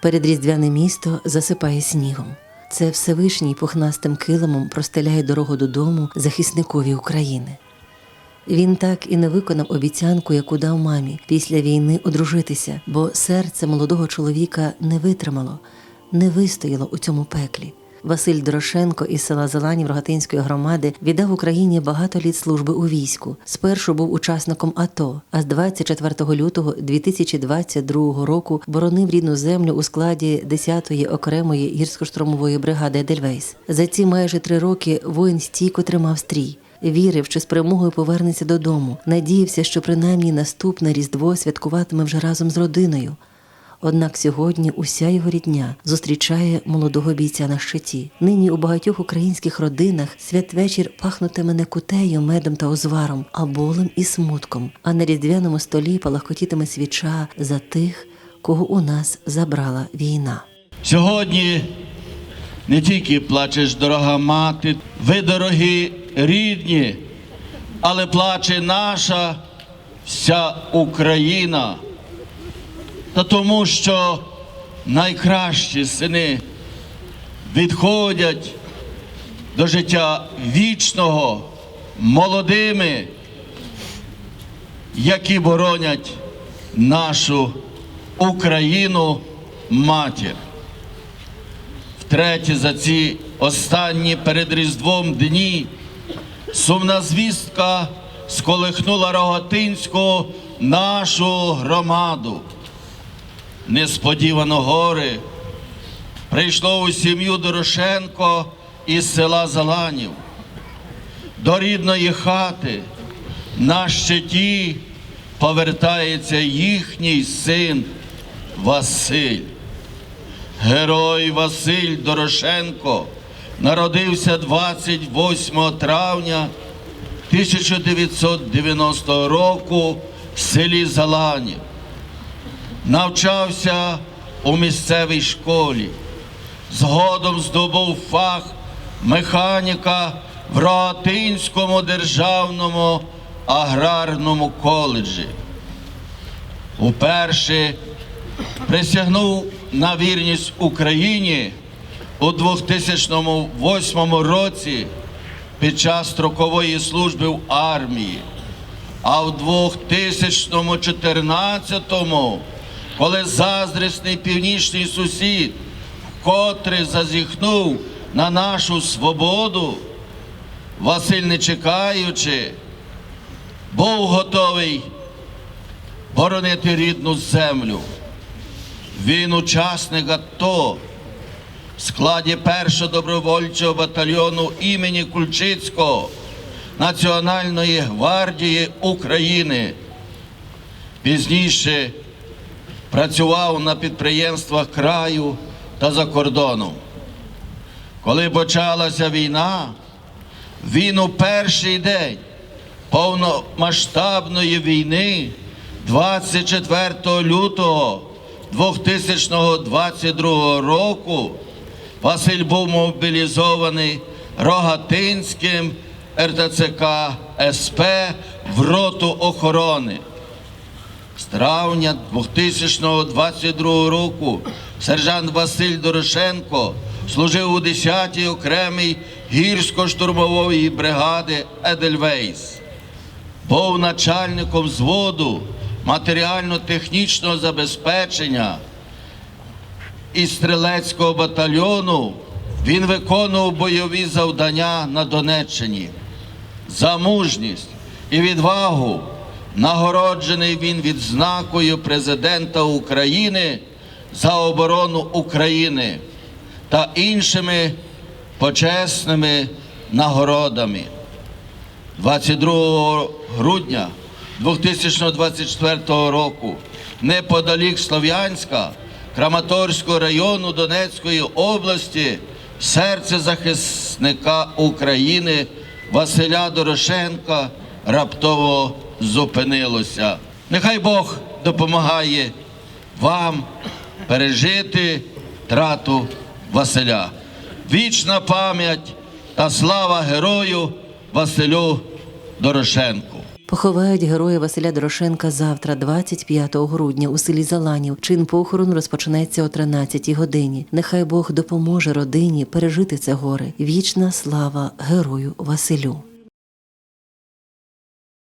Передріздвяне місто засипає снігом. Це Всевишній пухнастим килимом простеляє дорогу додому захисникові України. Він так і не виконав обіцянку, яку дав мамі після війни одружитися, бо серце молодого чоловіка не витримало, не вистояло у цьому пеклі. Василь Дорошенко із села Зеланів Рогатинської громади віддав Україні багато літ служби у війську. Спершу був учасником АТО, а з 24 лютого 2022 року боронив рідну землю у складі 10-ї окремої гірсько-штурмової бригади Едельвейс. За ці майже три роки воїн стійко тримав стрій. Вірив, що з перемогою повернеться додому. Надіявся, що принаймні наступне Різдво святкуватиме вже разом з родиною. Однак сьогодні уся його рідня зустрічає молодого бійця на щиті. Нині у багатьох українських родинах святвечір пахнутиме не кутею, медом та озваром, а болем і смутком. А на різдвяному столі палахкотітиме свіча за тих, кого у нас забрала війна. Сьогодні не тільки плачеш, дорога мати, ви дорогі рідні, але плаче наша вся Україна. Та тому, що найкращі сини відходять до життя вічного молодими, які боронять нашу Україну матір. Втретє, за ці останні перед Різдвом дні сумна звістка сколихнула Рогатинську нашу громаду. Несподівано горе прийшло у сім'ю Дорошенко із села Заланів. До рідної хати на щиті повертається їхній син Василь. Герой Василь Дорошенко народився 28 травня 1990 року в селі Заланів. Навчався у місцевій школі. Згодом здобув фах механіка в Рогатинському державному аграрному коледжі. Уперше присягнув на вірність Україні у 2008 році під час строкової служби в армії. А в 2014-му, коли заздрісний північний сусід вкотре зазіхнув на нашу свободу, Василь, не чекаючи, був готовий боронити рідну землю. Він учасник АТО в складі першого добровольчого батальйону імені Кульчицького Національної гвардії України. Пізніше працював на підприємствах краю та за кордоном. Коли почалася війна, він у перший день повномасштабної війни, 24 лютого 2022 року, Василь був мобілізований Рогатинським РТЦК СП в роту охорони. З травня 2022 року сержант Василь Дорошенко служив у 10-й окремій гірсько-штурмової бригади Едельвейс. Був начальником зводу матеріально-технічного забезпечення і стрілецького батальйону. Він виконував бойові завдання на Донеччині. За мужність і відвагу нагороджений він відзнакою президента України за оборону України та іншими почесними нагородами. 22 грудня 2024 року неподалік Слов'янська Краматорського району Донецької області серце захисника України Василя Дорошенка раптово зупинилося. Нехай Бог допомагає вам пережити втрату Василя. Вічна пам'ять та слава герою Василю Дорошенку. Поховають героя Василя Дорошенка завтра, 25 грудня, у селі Заланів. Чин похорону розпочнеться о 13 годині. Нехай Бог допоможе родині пережити це горе. Вічна слава герою Василю.